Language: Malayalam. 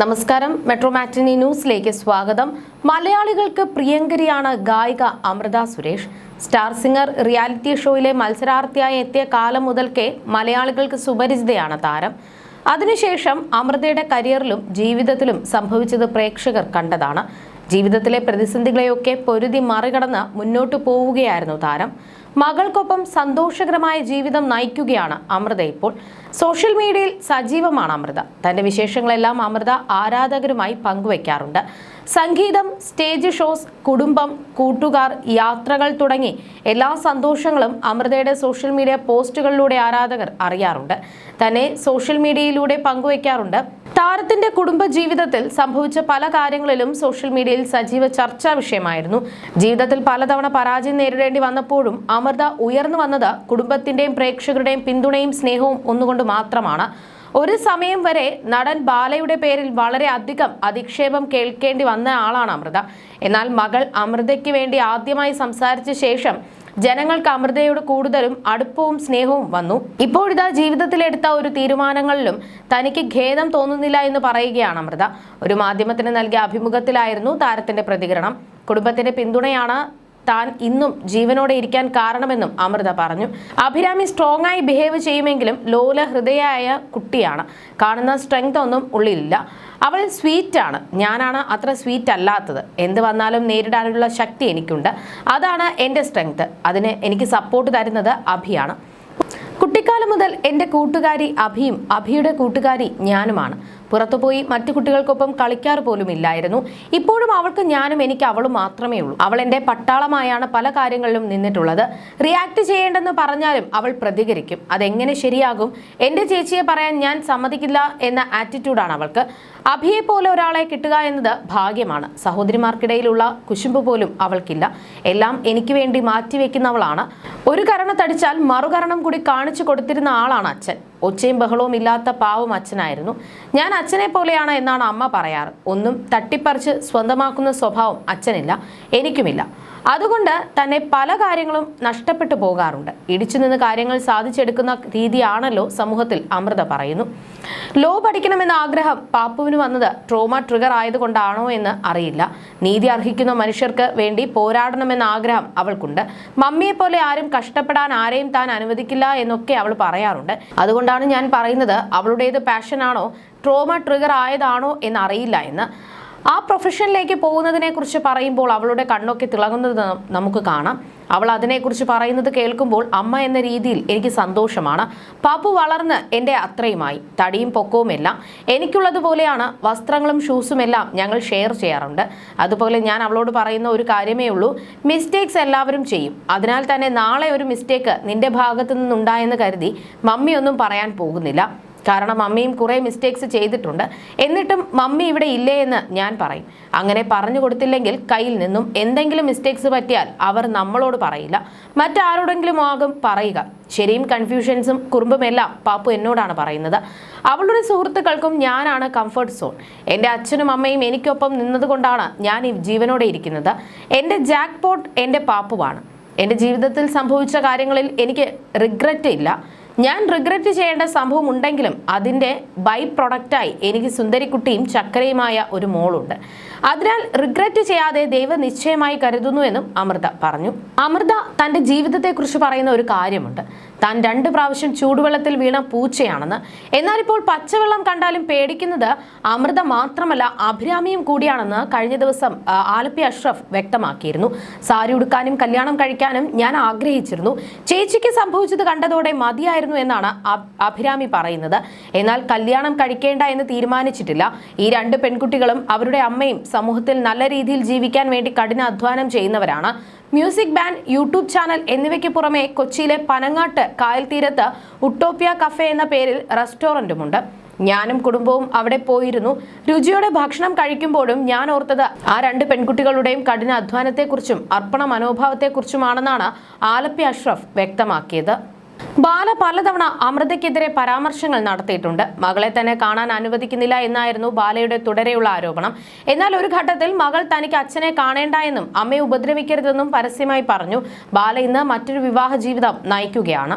നമസ്കാരം. മെട്രോ മാറ്റിനി ന്യൂസിലേക്ക് സ്വാഗതം. മലയാളികൾക്ക് പ്രിയങ്കരിയാണ് ഗായിക Amrutha Suresh. Star singer reality ഷോയിലെ മത്സരാർത്ഥിയായി എത്തിയ കാലം മുതൽക്കേ മലയാളികൾക്ക് സുപരിചിതയാണ് താരം. അതിനുശേഷം അമൃതയുടെ കരിയറിലും ജീവിതത്തിലും സംഭവിച്ചത് പ്രേക്ഷകർ കണ്ടതാണ്. ജീവിതത്തിലെ പ്രതിസന്ധികളെയൊക്കെ പൊരുതി മറികടന്ന് മുന്നോട്ടു പോവുകയായിരുന്നു താരം. മകൾക്കൊപ്പം സന്തോഷകരമായ ജീവിതം നയിക്കുകയാണ് അമൃത ഇപ്പോൾ. സോഷ്യൽ മീഡിയയിൽ സജീവമാണ് അമൃത. തന്റെ വിശേഷങ്ങളെല്ലാം അമൃത ആരാധകരുമായി പങ്കുവയ്ക്കാറുണ്ട് സംഗീതം സ്റ്റേജ് ഷോസ് കുടുംബം കൂട്ടുകാർ യാത്രകൾ തുടങ്ങി എല്ലാ സന്തോഷങ്ങളും അമൃതയുടെ സോഷ്യൽ മീഡിയ പോസ്റ്റുകളിലൂടെ ആരാധകർ അറിയാറുണ്ട്. തന്നെ സോഷ്യൽ മീഡിയയിലൂടെ പങ്കുവയ്ക്കാറുണ്ട് താരത്തിന്റെ കുടുംബ ജീവിതത്തിൽ സംഭവിച്ച പല കാര്യങ്ങളിലും സോഷ്യൽ മീഡിയയിൽ സജീവ ചർച്ചാ വിഷയമായിരുന്നു. ജീവിതത്തിൽ പലതവണ പരാജയം നേരിടേണ്ടി വന്നപ്പോഴും അമൃത ഉയർന്നു വന്നത് കുടുംബത്തിന്റെയും പ്രേക്ഷകരുടെയും പിന്തുണയും സ്നേഹവും ഒന്നുകൊണ്ട് മാത്രമാണ്. ഒരു സമയം വരെ നടൻ ബാലയുടെ പേരിൽ വളരെ അധികം അധിക്ഷേപം കേൾക്കേണ്ടി വന്ന ആളാണ് അമൃത. എന്നാൽ മകൾ അമൃതയ്ക്ക് വേണ്ടി ആദ്യമായി സംസാരിച്ച ശേഷം ജനങ്ങൾക്ക് അമൃതയോട് കൂടുതലും അടുപ്പവും സ്നേഹവും വന്നു. ഇപ്പോഴിതാ ജീവിതത്തിലെടുത്ത ഒരു തീരുമാനങ്ങളിലും തനിക്ക് ഖേദം തോന്നുന്നില്ല എന്ന് പറയുകയാണ് അമൃത. ഒരു മാധ്യമത്തിന് നൽകിയ അഭിമുഖത്തിലായിരുന്നു താരത്തിന്റെ പ്രതികരണം. കുടുംബത്തിന്റെ പിന്തുണയാണ് താൻ ഇന്നും ജീവനോടെ ഇരിക്കാൻ കാരണമെന്നും അമൃത പറഞ്ഞു. അഭിരാമി സ്ട്രോങ് ആയി ബിഹേവ് ചെയ്യുമെങ്കിലും ലോല ഹൃദയായ കുട്ടിയാണ്. കാണുന്ന സ്ട്രെങ്ത് ഒന്നും ഉള്ളിലില്ല. അവൾ സ്വീറ്റാണ്. ഞാനാണ് അത്ര സ്വീറ്റ് അല്ലാത്തത്. എന്ത് വന്നാലും നേരിടാനുള്ള ശക്തി എനിക്കുണ്ട്. അതാണ് എന്റെ സ്ട്രെങ്ത്. അതിന് എനിക്ക് സപ്പോർട്ട് തരുന്നത് അഭിയാണ്. കുട്ടിക്കാലം മുതൽ എന്റെ കൂട്ടുകാരി അഭിയും അഭിയുടെ കൂട്ടുകാരി ഞാനുമാണ്. പുറത്തുപോയി മറ്റു കുട്ടികൾക്കൊപ്പം കളിക്കാറ് പോലും ഇല്ലായിരുന്നു. ഇപ്പോഴും അവൾക്ക് ഞാനും എനിക്ക് അവളും മാത്രമേ ഉള്ളൂ. അവൾ എന്റെ പട്ടാളമായാണ് പല കാര്യങ്ങളിലും നിന്നിട്ടുള്ളത്. റിയാക്ട് ചെയ്യേണ്ടെന്ന് പറഞ്ഞാലും അവൾ പ്രതികരിക്കും. അതെങ്ങനെ ശരിയാകും? എന്റെ ചേച്ചിയെ പറയാൻ ഞാൻ സമ്മതിക്കില്ല എന്ന ആറ്റിറ്റ്യൂഡാണ് അവൾക്ക്. അഭിയെ പോലെ ഒരാളെ കിട്ടുക എന്നത് ഭാഗ്യമാണ്. സഹോദരിമാർക്കിടയിലുള്ള കുശുമ്പ് പോലും അവൾക്കില്ല. എല്ലാം എനിക്ക് വേണ്ടി മാറ്റിവെക്കുന്നവളാണ്. ഒരു കരണത്തടിച്ചാൽ മറുകരണം കൂടി കാണിച്ചു കൊടുത്തിരുന്ന ആളാണ് അച്ഛൻ. ഒച്ചയും ബഹളവും ഇല്ലാത്ത പാവം അച്ഛനായിരുന്നു. ഞാൻ അച്ഛനെ പോലെയാണ് എന്നാണ് അമ്മ പറയാറ്. ഒന്നും തട്ടിപ്പറിച്ച് സ്വന്തമാക്കുന്ന സ്വഭാവം അച്ഛനില്ല. എനിക്കുമില്ല. അതുകൊണ്ട് തന്നെ പല കാര്യങ്ങളും നഷ്ടപ്പെട്ടു പോകാറുണ്ട്. ഇടിച്ചു നിന്ന് കാര്യങ്ങൾ സാധിച്ചെടുക്കുന്ന രീതിയാണല്ലോ സമൂഹത്തിൽ അമൃത പറയുന്നു. ലോ പഠിക്കണമെന്ന ആഗ്രഹം പാപ്പുവിന് വന്നത് ട്രോമ ട്രിഗർ ആയതുകൊണ്ടാണോ എന്ന് അറിയില്ല. നീതി അർഹിക്കുന്ന മനുഷ്യർക്ക് വേണ്ടി പോരാടണമെന്ന ആഗ്രഹം അവൾക്കുണ്ട്. മമ്മിയെ പോലെ ആരും കഷ്ടപ്പെടാൻ ആരെയും താൻ അനുവദിക്കില്ല എന്നൊക്കെ അവൾ പറയാറുണ്ട്. അതുകൊണ്ടാണ് ഞാൻ പറയുന്നത് അവളുടേത് പാഷനാണോ ട്രോമ ട്രിഗർ ആയതാണോ എന്നറിയില്ല എന്ന്. ആ പ്രൊഫഷനിലേക്ക് പോകുന്നതിനെക്കുറിച്ച് പറയുമ്പോൾ അവളുടെ കണ്ണൊക്കെ തിളങ്ങുന്നത് നമുക്ക് കാണാം. അവൾ അതിനെക്കുറിച്ച് പറയുന്നത് കേൾക്കുമ്പോൾ അമ്മ എന്ന രീതിയിൽ എനിക്ക് സന്തോഷമാണ്. പാപ്പു വളർന്ന് എന്റെ അത്രയുമായി. തടിയും പൊക്കവും എല്ലാം. എനിക്കുള്ളതുപോലെയാണ് വസ്ത്രങ്ങളും ഷൂസും എല്ലാം ഞങ്ങൾ ഷെയർ ചെയ്യാറുണ്ട്. അതുപോലെ ഞാൻ അവളോട് പറയുന്ന ഒരു കാര്യമേ ഉള്ളൂ. മിസ്റ്റേക്സ് എല്ലാവരും ചെയ്യും. അതിനാൽ തന്നെ നാളെ ഒരു മിസ്റ്റേക്ക് നിന്റെ ഭാഗത്തു നിന്നുണ്ടായെന്ന് കരുതി മമ്മിയൊന്നും പറയാൻ പോകുന്നില്ല. കാരണം മമ്മിയും കുറേ മിസ്റ്റേക്സ് ചെയ്തിട്ടുണ്ട്. എന്നിട്ടും മമ്മി ഇവിടെ ഇല്ലേ എന്ന് ഞാൻ പറയും. അങ്ങനെ പറഞ്ഞു കൊടുത്തില്ലെങ്കിൽ കയ്യിൽ നിന്നും എന്തെങ്കിലും മിസ്റ്റേക്സ് പറ്റിയാൽ അവർ നമ്മളോട് പറയില്ല. മറ്റാരോടെങ്കിലും ആകും പറയുക. ശരിയും കൺഫ്യൂഷൻസും കുറുമ്പുമെല്ലാം പാപ്പു എന്നോടാണ് പറയുന്നത്. അവളുടെ സുഹൃത്തുക്കൾക്കും ഞാനാണ് കംഫർട്ട് സോൺ എന്റെ അച്ഛനും അമ്മയും എനിക്കൊപ്പം നിന്നതുകൊണ്ടാണ് ഞാൻ ഈ ജീവനോടെ ഇരിക്കുന്നത്. എന്റെ ജാക്ക് പോട്ട് എന്റെ പാപ്പുവാണ്. എന്റെ ജീവിതത്തിൽ സംഭവിച്ച കാര്യങ്ങളിൽ എനിക്ക് റിഗ്രറ്റ് ഇല്ല. ഞാൻ റിഗ്രറ്റ് ചെയ്യേണ്ട സംഭവം ഉണ്ടെങ്കിലും അതിന്റെ ബൈ പ്രൊഡക്റ്റായി എനിക്ക് സുന്ദരിക്കുട്ടിയും ചക്കരയുമായ ഒരു മോളുണ്ട്. അതിനാൽ റിഗ്രറ്റ് ചെയ്യാതെ ദൈവം നിശ്ചയമായി കരുതുന്നു എന്നും അമൃത പറഞ്ഞു. അമൃത തന്റെ ജീവിതത്തെക്കുറിച്ച് പറയുന്ന ഒരു കാര്യമുണ്ട്. താൻ രണ്ട് പ്രാവശ്യം ചൂടുവെള്ളത്തിൽ വീണ പൂച്ചയാണെന്ന്. എന്നാൽ ഇപ്പോൾ പച്ചവെള്ളം കണ്ടാലും പേടിക്കുന്നത് അമൃത മാത്രമല്ല അഭിരാമിയും കൂടിയാണെന്ന് കഴിഞ്ഞ ദിവസം ആലപ്പി അഷ്റഫ് വ്യക്തമാക്കിയിരുന്നു. സാരി ഉടുക്കാനും കല്യാണം കഴിക്കാനും ഞാൻ ആഗ്രഹിച്ചിരുന്നു. ചേച്ചിക്ക് സംഭവിച്ചത് കണ്ടതോടെ മതിയായിരുന്നു എന്നാണ് അഭിരാമി പറയുന്നത്. എന്നാൽ കല്യാണം കഴിക്കേണ്ട എന്ന് തീരുമാനിച്ചിട്ടില്ല. ഈ രണ്ട് പെൺകുട്ടികളും അവരുടെ അമ്മയും സമൂഹത്തിൽ നല്ല രീതിയിൽ ജീവിക്കാൻ വേണ്ടി കഠിന അധ്വാനം ചെയ്യുന്നവരാണ്. മ്യൂസിക് ബാൻഡ് യൂട്യൂബ് ചാനൽ എന്നിവയ്ക്ക് പുറമെ കൊച്ചിയിലെ പനങ്ങാട്ട് കായൽ തീരത്ത് ഉട്ടോപ്യ കഫേ എന്ന പേരിൽ റെസ്റ്റോറന്റുമുണ്ട് ഞാനും കുടുംബവും അവിടെ പോയിരുന്നു. രുചിയോടെ ഭക്ഷണം കഴിക്കുമ്പോഴും ഞാൻ ഓർത്തത് ആ രണ്ട് പെൺകുട്ടികളുടെയും കഠിന അധ്വാനത്തെക്കുറിച്ചും അർപ്പണ മനോഭാവത്തെക്കുറിച്ചുമാണെന്നാണ് ആലപ്പി അഷ്റഫ് വ്യക്തമാക്കിയത്. ബാല പലതവണ അമൃതയ്ക്കെതിരെ പരാമർശങ്ങൾ നടത്തിയിട്ടുണ്ട്. മകളെ തന്നെ കാണാൻ അനുവദിക്കുന്നില്ല എന്നായിരുന്നു ബാലയുടെ തുടരെയുള്ള ആരോപണം. എന്നാൽ ഒരു ഘട്ടത്തിൽ മകൾ തനിക്ക് അച്ഛനെ കാണേണ്ട എന്നും അമ്മയെ ഉപദ്രവിക്കരുതെന്നും പരസ്യമായി പറഞ്ഞു. ബാല ഇന്ന് മറ്റൊരു വിവാഹ ജീവിതം നയിക്കുകയാണ്.